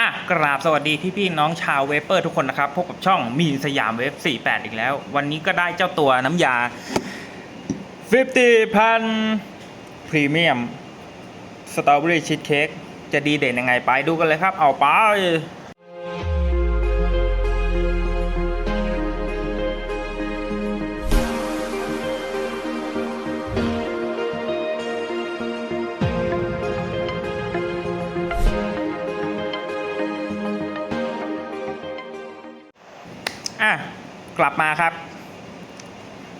อะกราบสวัสดีพี่พี่น้องชาวเวเปอร์ทุกคนนะครับ พบกับช่องมีนสยามเวฟ48 อีกแล้ว วันนี้ก็ได้เจ้าตัวน้ำยา 50พันพรีเมียมสตรอเบอรี่ชีสเค้กจะดีเด่นยังไงไปดูกันเลยครับ เอาไป กลับมาครับ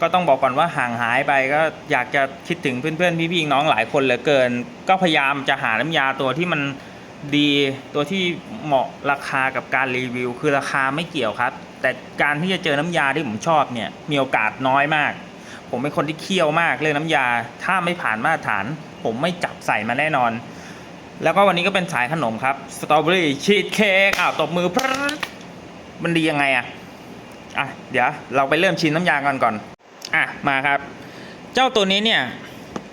ก็ต้องบอกก่อนว่าห่างหายไปก็อยากจะคิดถึงเพื่อนๆพี่ๆน้องหลายคนเหลือเกิน ก็พยายามจะหาน้ำยาตัวที่มันดีตัวที่เหมาะราคากับการรีวิว คือราคาไม่เกี่ยวครับ แต่การที่จะเจอน้ำยาที่ผมชอบเนี่ยมีโอกาสน้อยมาก ผมเป็นคนที่เคี่ยวมากเรื่องน้ำยา ถ้าไม่ผ่านมาตรฐาน ผมไม่จับใส่มาแน่นอน แล้วก็วันนี้ก็เป็นสายขนมครับสตรอเบอรี่ชีสเค้กอ้าวตบมือมันดียังไงอะ อะเดี๋ยวเราไปเริ่มชิมน้ำยากันก่อนอะมาครับ เจ้าตัวนี้เนี่ย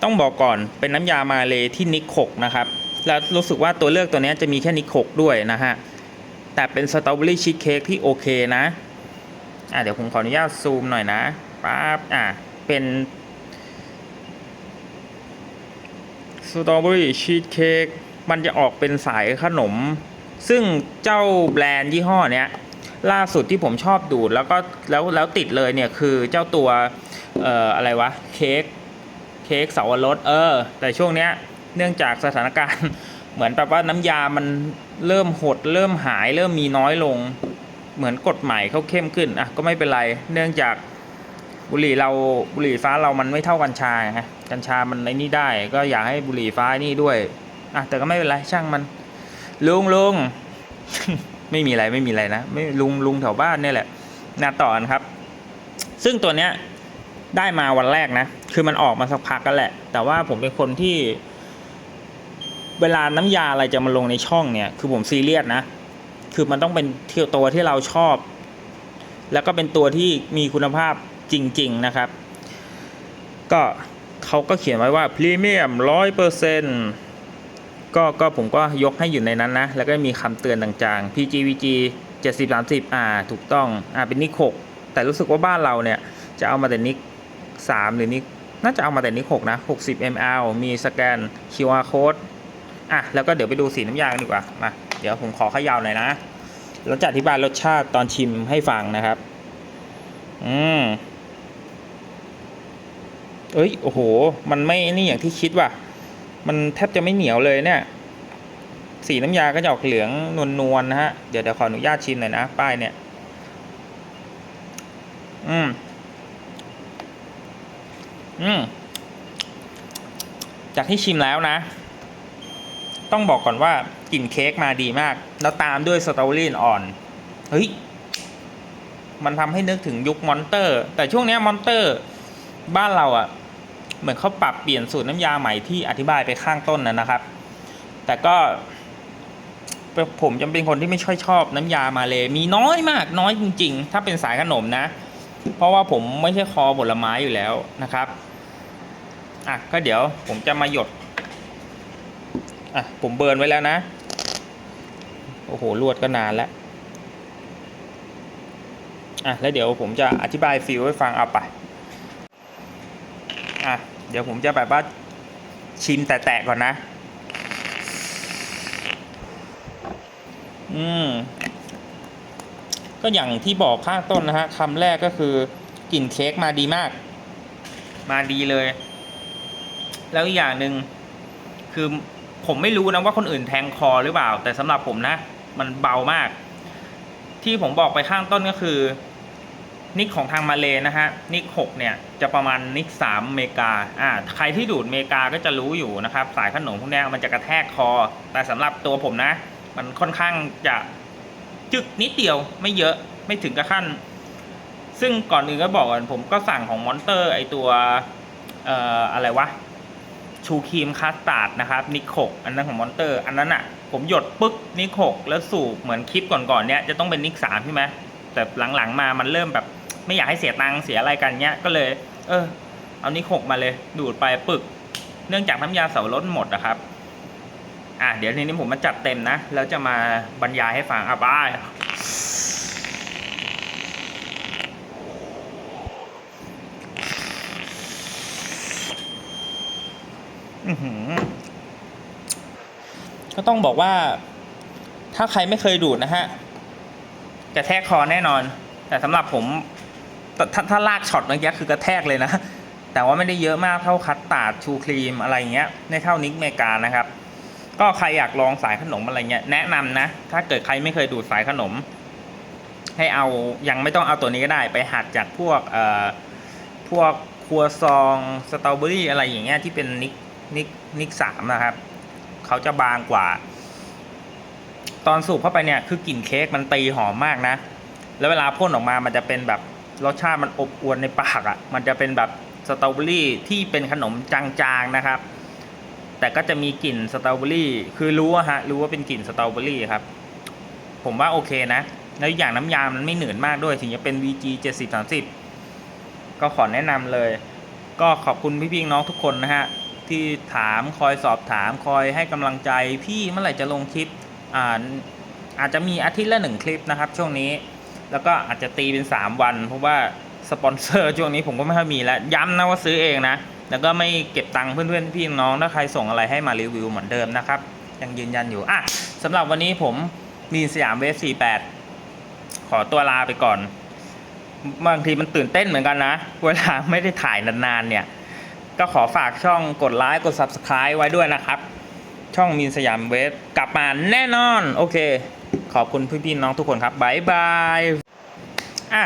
ต้องบอกก่อนเป็นน้ำยามาเลที่นิกหกนะครับแล้วรู้สึกว่าตัวเลือกตัวนี้จะมีแค่นิกหกด้วยนะฮะแต่เป็นสตรอเบอรี่ชีสเค้กที่โอเคนะอะเดี๋ยวผมขออนุญาตซูมหน่อยนะปั๊บอะเป็นสตรอเบอรี่ชีสเค้กมันจะออกเป็นสายขนม ซึ่งเจ้าแบรนด์ยี่ห้อเนี้ย ล่าสุดที่ผมชอบดูดแล้วก็แล้วแล้วติดเลยเนี่ยคือเจ้าตัวเอ่ออะไรวะเค้กเค้กเสาวรสเออ แต่ช่วงเนี้ยเนื่องจากสถานการณ์ เหมือนแบบว่าน้ำยามันเริ่มหด เริ่มหาย เริ่มมีน้อยลง เหมือนกฎหมายเขาเข้มขึ้นอะก็ไม่เป็นไร เนื่องจากบุหรี่เราบุหรี่ฟ้าเรามันไม่เท่ากัญชาไงกัญชามันในนี่ได้ ก็อยากให้บุหรี่ฟ้านี่ด้วยอะแต่ก็ไม่เป็นไรช่างมัน ลุงลุง ไม่มีอะไรไม่มีอะไรนะไม่ลุงลุงแถวบ้านนี่แหละนาต่อกันครับ ซึ่งตัวเนี้ยได้มาวันแรกนะ คือมันออกมาสักพักกันแหละ แต่ว่าผมเป็นคนที่ เวลาน้ำยาอะไรจะมาลงในช่องเนี่ย คือผมซีเรียสนะ คือมันต้องเป็นเที่ยวตัวที่เราชอบ แล้วก็เป็นตัวที่มีคุณภาพจริง ๆนะครับ ก็เขาก็เขียนไว้ว่าพรีเมียมร้อยเปอร์เซ็นต์ ก็ก็ผมก็ยกให้อยู่ในนั้นนะ แล้วก็มีคำเตือนต่างๆ PGVG 70 30อ่าถูกต้องอ่าเป็นนิก6แต่รู้สึกว่าบ้านเราเนี่ยจะเอามาแต่นิก3หรือนิกน่าจะเอามาแต่นิก6นะ60 ml มีสแกน QR code อะแล้วก็เดี๋ยวไปดูสีน้ำยากันดีกว่ามาเดี๋ยวผมขอขย่าหน่อยนะแล้วจะอธิบายรสชาติตอนชิมให้ฟังนะครับ อืมเอ้ย โอ้โห มันไม่นี่อย่างที่คิดว่ะ มันแทบจะไม่เหนียวเลยเนี่ย สีน้ำยาก็จะออกเหลืองนวลๆนะฮะ เดี๋ยวเดี๋ยวขออนุญาตชิมหน่อยนะ ป้ายเนี่ย อืม อืม จากที่ชิมแล้วนะ ต้องบอกก่อนว่ากลิ่นเค้กมาดีมาก แล้วตามด้วยสตรอเบอรี่อ่อน เฮ้ย มันทำให้นึกถึงยุคมอนเตอร์ แต่ช่วงนี้มอนเตอร์ บ้านเราอะ่ะ เหมือนเขาปรับเปลี่ยนสูตรน้ำยาใหม่ที่อธิบายไปข้างต้นนะนะครับ แต่ก็ผมจำเป็นคนที่ไม่ค่อยชอบน้ำยามาเลยมีน้อยมากน้อยจริง ๆ ถ้าเป็นสายขนมนะ เพราะว่าผมไม่ใช่คอผลไม้อยู่แล้วนะครับอะก็เดี๋ยวผมจะมาหยดอะผมเบิร์นไว้แล้วนะ โอ้โหลวดก็นานแล้วอะแล้วเดี๋ยวผมจะอธิบายฟิลให้ฟังเอาไป อะ เดี๋ยวผมจะแบบว่าชิมแตะๆก่อนนะ อืม ก็อย่างที่บอกข้างต้นนะฮะคำแรกก็คือกลิ่นเค้กมาดีมาก มาดีเลย แล้วอีกอย่างหนึ่งคือผมไม่รู้นะว่าคนอื่นแทงคอหรือเปล่า แต่สำหรับผมนะ มันเบามาก ที่ผมบอกไปข้างต้นก็คือ นิกของทางมาเลนะฮะนิกหกเนี่ยจะประมาณนิกสามเมกาอ่าใครที่ดูดเมกาก็จะรู้อยู่นะครับ สายขนมพวกนี้มันจะกระแทกคอ แต่สำหรับตัวผมนะ มันค่อนข้างจะจึกนิดเดียวไม่เยอะไม่ถึงกับขั้น ซึ่งก่อนอื่นก็บอกก่อนผมก็สั่งของมอนเตอร์ไอตัวเอ่ออะไรวะชูครีมคัสตาร์ดนะครับนิโคกอันนั้นของมอนเตอร์ อันนั้นอะ ผมหยดปึ๊กนิโคกแล้วสูบเหมือนคลิปก่อนๆเนี้ยจะต้องเป็นนิกสามใช่ไหมแต่หลังๆมามันเริ่มแบบ ไม่อยากให้เสียตังค์เสียอะไรกันเนี้ยก็เลย เออ เอานิโคกมาเลย ดูดไปปึก เนื่องจากน้ำยาเสารสหมดนะครับ อะเดี๋ยวทีนี้ผมมาจัดเต็มนะแล้วจะมาบรรยายให้ฟังอะบายอื้อหือก็ต้องบอกว่า ถ้าใครไม่เคยดูดนะฮะกระแทกคอแน่นอน แต่สำหรับผม ถ้าถ้าลากช็อตเมื่อกี้คือกระแทกเลยนะ แต่ว่าไม่ได้เยอะมากเท่าคัตตาร์ดชูครีมอะไรเงี้ยไม่เท่านิกเมกานะครับ ก็ใครอยากลองสายขนมอะไรเงี้ยแนะนำนะ ถ้าเกิดใครไม่เคยดูดสายขนม ให้เอายังไม่ต้องเอาตัวนี้ก็ได้ ไปหัดจากพวกเอ่อพวกครัวซองสตรอเบอรี่อะไรอย่างเงี้ยที่เป็นนิกนิกนิกสามนะครับเขาจะบางกว่า ตอนสูบเข้าไปเนี่ยคือกลิ่นเค้กมันตีหอมมากนะ แล้วเวลาพ่นออกมามันจะเป็นแบบ รสชาติมันอบอวลในปากอะ่ะ มันจะเป็นแบบสตรอเบอรี่ที่เป็นขนมจางๆนะครับ แต่ก็จะมีกลิ่นสตรอเบอรี่ คือรู้อะฮะ รู้ว่าเป็นกลิ่นสตรอเบอรี่ครับ ผมว่าโอเคนะ แล้วอย่างน้ำยามันไม่เหนืดมากด้วย ถึงจะเป็น VG 70 30 ก็ขอแนะนำเลย ก็ขอบคุณพี่ๆน้องทุกคนนะฮะ ที่ถามคอยสอบถามคอยให้กำลังใจพี่เมื่อไหร่จะลงคลิป อ่าอาจจะมีอาทิตย์ละหนึ่งคลิปนะครับ ช่วงนี้ แล้วก็อาจจะตีเป็น 3 วัน เพราะว่าสปอนเซอร์ช่วงนี้ผมก็ไม่ค่อยมีแล้วย้ำนะว่าซื้อเองนะ แล้วก็ไม่เก็บตังค์เพื่อนๆพี่น้องถ้าใครส่งอะไรให้มารีวิวเหมือนเดิมนะครับ ยังยืนยันอยู่อะสำหรับวันนี้ผมมีนสยามเวฟ48 ขอตัวลาไปก่อน บางทีมันตื่นเต้นเหมือนกันนะ เวลาไม่ได้ถ่ายนานๆเนี่ย ก็ขอฝากช่องกดไลค์กด Subscribe ไว้ด้วยนะครับ ช่องมีนสยามเวฟกลับมาแน่นอน โอเค ขอบคุณพี่ๆน้องทุกคนครับบายบายอะ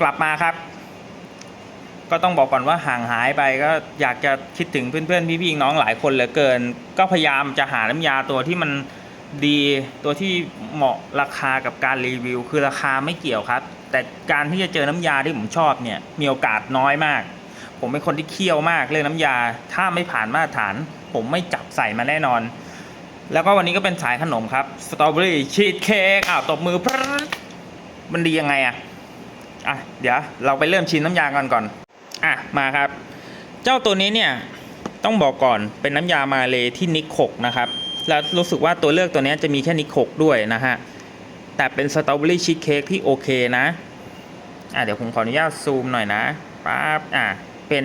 กลับมาครับ ก็ต้องบอกก่อนว่าห่างหายไปก็อยากจะคิดถึงเพื่อนๆพี่ๆน้องหลายคนเหลือเกิน ก็พยายามจะหาน้ำยาตัวที่มันดีตัวที่เหมาะราคากับการรีวิว คือราคาไม่เกี่ยวครับ แต่การที่จะเจอน้ำยาที่ผมชอบเนี่ยมีโอกาสน้อยมาก ผมเป็นคนที่เคี่ยวมากเรื่องน้ำยา ถ้าไม่ผ่านมาตรฐาน ผมไม่จับใส่มาแน่นอน แล้วก็วันนี้ก็เป็นสายขนมครับสตรอเบอรี่ชีสเค้กอ้าวตบมือมันดียังไงอะอะเดี๋ยวเราไปเริ่มชิมน้ำยากันก่อนอะมาครับ เจ้าตัวนี้เนี่ยต้องบอกก่อนเป็นน้ำยามาเลยที่นิกหกนะครับแล้วรู้สึกว่าตัวเลือกตัวนี้จะมีแค่นิกหกด้วยนะฮะแต่เป็นสตรอเบอรี่ชีสเค้กที่โอเคนะอะเดี๋ยวผมขออนุญาตซูมหน่อยนะปั๊บอะเป็น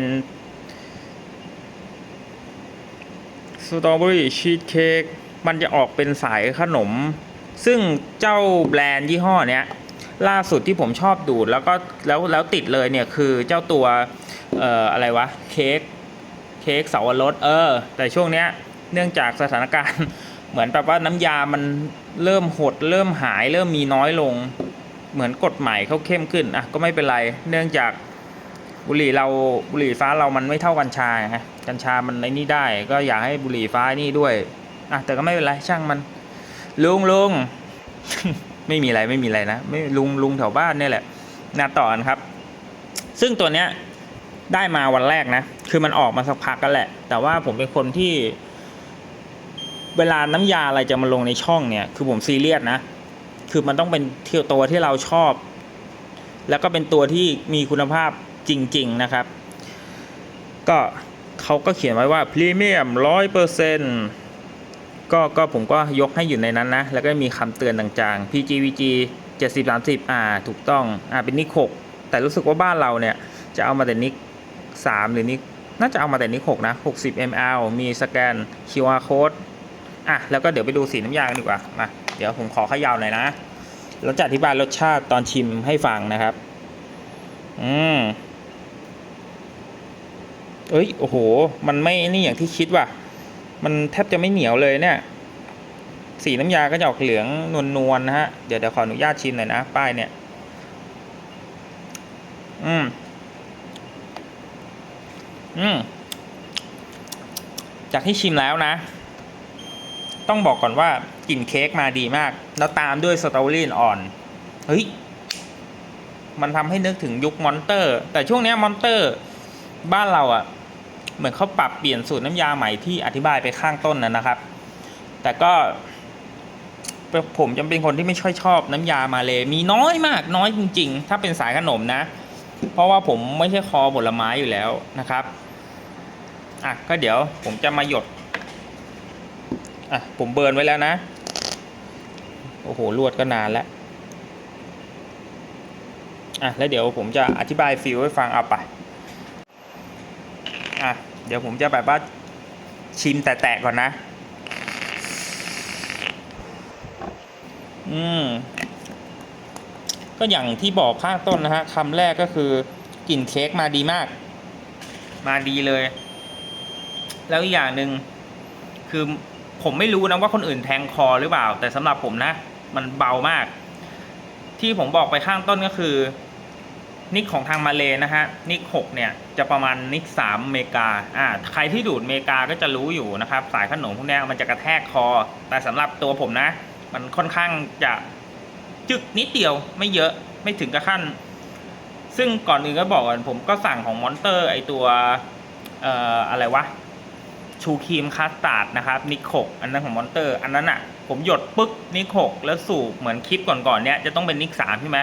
สตรอเบอรี่ชีสเค้ก มันจะออกเป็นสายขนม ซึ่งเจ้าแบรนด์ยี่ห้อเนี้ยล่าสุดที่ผมชอบดูดแล้วก็แล้วแล้วติดเลยเนี่ยคือเจ้าตัวเอ่ออะไรวะเค้กเค้กเสาวรสเออ แต่ช่วงเนี้ยเนื่องจากสถานการณ์ เหมือนแบบว่าน้ำยามันเริ่มหด เริ่มหาย เริ่มมีน้อยลง เหมือนกฎหมายเขาเข้มขึ้นอะก็ไม่เป็นไร เนื่องจากบุหรี่เราบุหรี่ฟ้าเรามันไม่เท่ากัญชาไงกัญชามันไอ้นี่ได้ ก็อยากให้บุหรี่ฟ้านี่ด้วย อะแต่ก็ไม่เป็นไรช่างมัน ลุงลุงไม่มีอะไรไม่มีอะไรนะไม่ลุงลุงแถวบ้านนี่แหละนาต่อนครับ ซึ่งตัวเนี้ยได้มาวันแรกนะ คือมันออกมาสักพักกันแหละ แต่ว่าผมเป็นคนที่ เวลาน้ำยาอะไรจะมาลงในช่องเนี่ย คือผมซีเรียสนะ คือมันต้องเป็นเที่ยวตัวที่เราชอบ แล้วก็เป็นตัวที่มีคุณภาพจริง ๆนะครับ ก็เขาก็เขียนไว้ว่าพรีเมียมร้อยเปอร์เซ็นต์ ก็ก็ผมก็ยกให้อยู่ในนั้นนะ แล้วก็มีคำเตือนต่างๆ PGVG 70 30อ่าถูกต้องอ่าเป็นนิก6แต่รู้สึกว่าบ้านเราเนี่ย จะเอามาแต่นิก3หรือนิกน่าจะเอามาแต่นิก6นะ60 ml มีสแกน QR code อะแล้วก็เดี๋ยวไปดูสีน้ำยากันดีกว่ามาเดี๋ยวผมขอขย่าหน่อยนะแล้วจะอธิบายรสชาติตอนชิมให้ฟังนะครับ อืมเอ้ย โอ้โห มันไม่นี่อย่างที่คิดว่ะ มันแทบจะไม่เหนียวเลยเนี่ย สีน้ำยาก็จะออกเหลืองนวลๆนะฮะ เดี๋ยวเดี๋ยวขออนุญาตชิมหน่อยนะ ป้ายเนี่ย อืม อืม จากที่ชิมแล้วนะ ต้องบอกก่อนว่ากลิ่นเค้กมาดีมาก แล้วตามด้วยสตรอเบอรี่อ่อน เฮ้ย มันทำให้นึกถึงยุคมอนเตอร์ แต่ช่วงนี้มอนเตอร์ บ้านเราอะ่ะ เหมือนเขาปรับเปลี่ยนสูตรน้ำยาใหม่ที่อธิบายไปข้างต้นนะนะครับ แต่ก็ผมจำเป็นคนที่ไม่ค่อยชอบน้ำยามาเลย มีน้อยมากน้อยจริง ๆ ถ้าเป็นสายขนมนะ เพราะว่าผมไม่ใช่คอผลไม้อยู่แล้วนะครับอะก็เดี๋ยวผมจะมาหยดอะผมเบิร์นไว้แล้วนะ โอ้โหลวดก็นานแล้วอะแล้วเดี๋ยวผมจะอธิบายฟิลให้ฟังเอาไป เดี๋ยวผมจะแบบว่าชิมแตะๆก่อนนะ อืม ก็อย่างที่บอกข้างต้นนะฮะคำแรกก็คือกลิ่นเค้กมาดีมาก มาดีเลย แล้วอีกอย่างหนึ่งคือผมไม่รู้นะว่าคนอื่นแทงคอหรือเปล่า แต่สำหรับผมนะ มันเบามาก ที่ผมบอกไปข้างต้นก็คือ นิกของทางมาเลนะฮะนิกหกเนี่ยจะประมาณนิกสามอเมริกาอ่าใครที่ดูดอเมริกาก็จะรู้อยู่นะครับสายขนมพวกนี้มันจะกระแทกคอ แต่สำหรับตัวผมนะ มันค่อนข้างจะจึกนิดเดียวไม่เยอะไม่ถึงกับขั้น ซึ่งก่อนอื่นก็บอกก่อนผมก็สั่งของมอนเตอร์ไอตัวเอ่ออะไรวะชูครีมคัสตาร์ดนะครับนิกหกอันนั้นของมอนเตอร์ อันนั้นอะ ผมหยดปึ๊กนิกหกแล้วสูบเหมือนคลิปก่อนๆเนี้ยจะต้องเป็นนิกสามใช่ไหม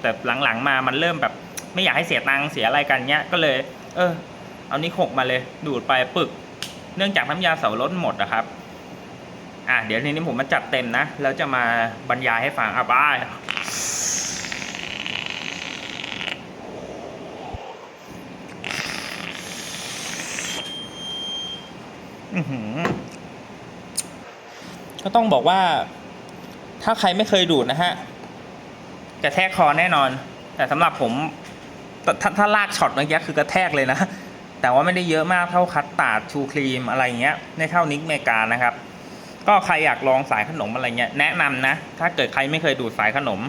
แต่หลังๆมามันเริ่มแบบ ไม่อยากให้เสียตังค์เสียอะไรกันเนี้ยก็เลย เออ เอานิกหกมาเลย ดูดไปปึก เนื่องจากน้ำยาเสารถหมดนะครับ อะเดี๋ยวทีนี้ผมมาจัดเต็มนะแล้วจะมาบรรยายให้ฟังอะบายอื้อหือก็ต้องบอกว่า ถ้าใครไม่เคยดูดนะฮะกระแทกคอแน่นอน แต่สำหรับผม ถ้าถ้าลากช็อตเมื่อกี้คือกระแทกเลยนะ แต่ว่าไม่ได้เยอะมากเท่าคัตตาร์ดชูครีมอะไรเงี้ยไม่เท่านิกเมกานะครับ ก็ใครอยากลองสายขนมอะไรเงี้ยแนะนำนะ ถ้าเกิดใครไม่เคยดูดสายขนม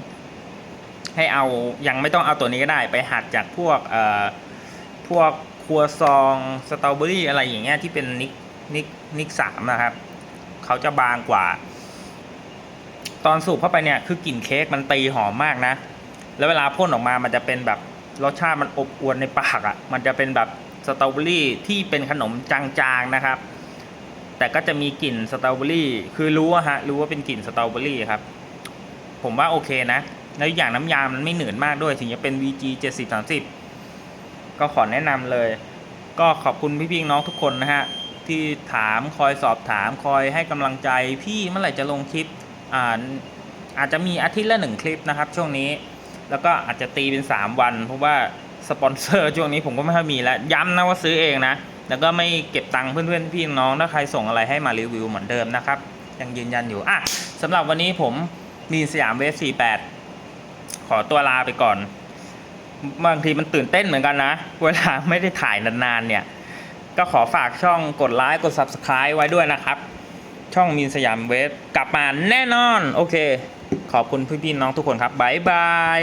ให้เอายังไม่ต้องเอาตัวนี้ก็ได้ไปหัดจากพวกเอ่อพวกครัวซองสตรอเบอรี่อะไรอย่างเงี้ยที่เป็นนิกนิกนิกสามนะครับเขาจะบางกว่า ตอนสูบเข้าไปเนี่ยคือกลิ่นเค้กมันตีหอมมากนะ แล้วเวลาพ่นออกมามันจะเป็นแบบ รสชาติมันอบอวนในปากอะ่ะ มันจะเป็นแบบสตรอเบอรี่ที่เป็นขนมจางๆนะครับ แต่ก็จะมีกลิ่นสตรอเบอรี่ คือรู้อะฮะ รู้ว่าเป็นกลิ่นสตรอเบอรี่ครับ ผมว่าโอเคนะ แล้วอย่างน้ำยามันไม่เหนืดมากด้วย ถึงจะเป็น VG 70 30 ก็ขอแนะนำเลย ก็ขอบคุณพี่ๆน้องทุกคนนะฮะ ที่ถามคอยสอบถามคอยให้กำลังใจพี่เมื่อไหร่จะลงคลิป อ่าอาจจะมีอาทิตย์ละหนึ่งคลิปนะครับ ช่วงนี้ แล้วก็อาจจะตีเป็น 3 วัน เพราะว่าสปอนเซอร์ช่วงนี้ผมก็ไม่ค่อยมีแล้ว ย้ำนะว่าซื้อเองนะ แล้วก็ไม่เก็บตังค์เพื่อนๆพี่น้องถ้าใครส่งอะไรให้มารีวิวเหมือนเดิมนะครับ ยังยืนยันอยู่อะสำหรับวันนี้ผมมีนสยามเวฟ48 ขอตัวลาไปก่อน บางทีมันตื่นเต้นเหมือนกันนะ เวลาไม่ได้ถ่ายนานๆเนี่ย ก็ขอฝากช่องกดไลค์กด Subscribe ไว้ด้วยนะครับ ช่องมีนสยามเวฟกลับมาแน่นอน โอเค ขอบคุณพี่ๆน้องทุกคนครับบ๊ายบาย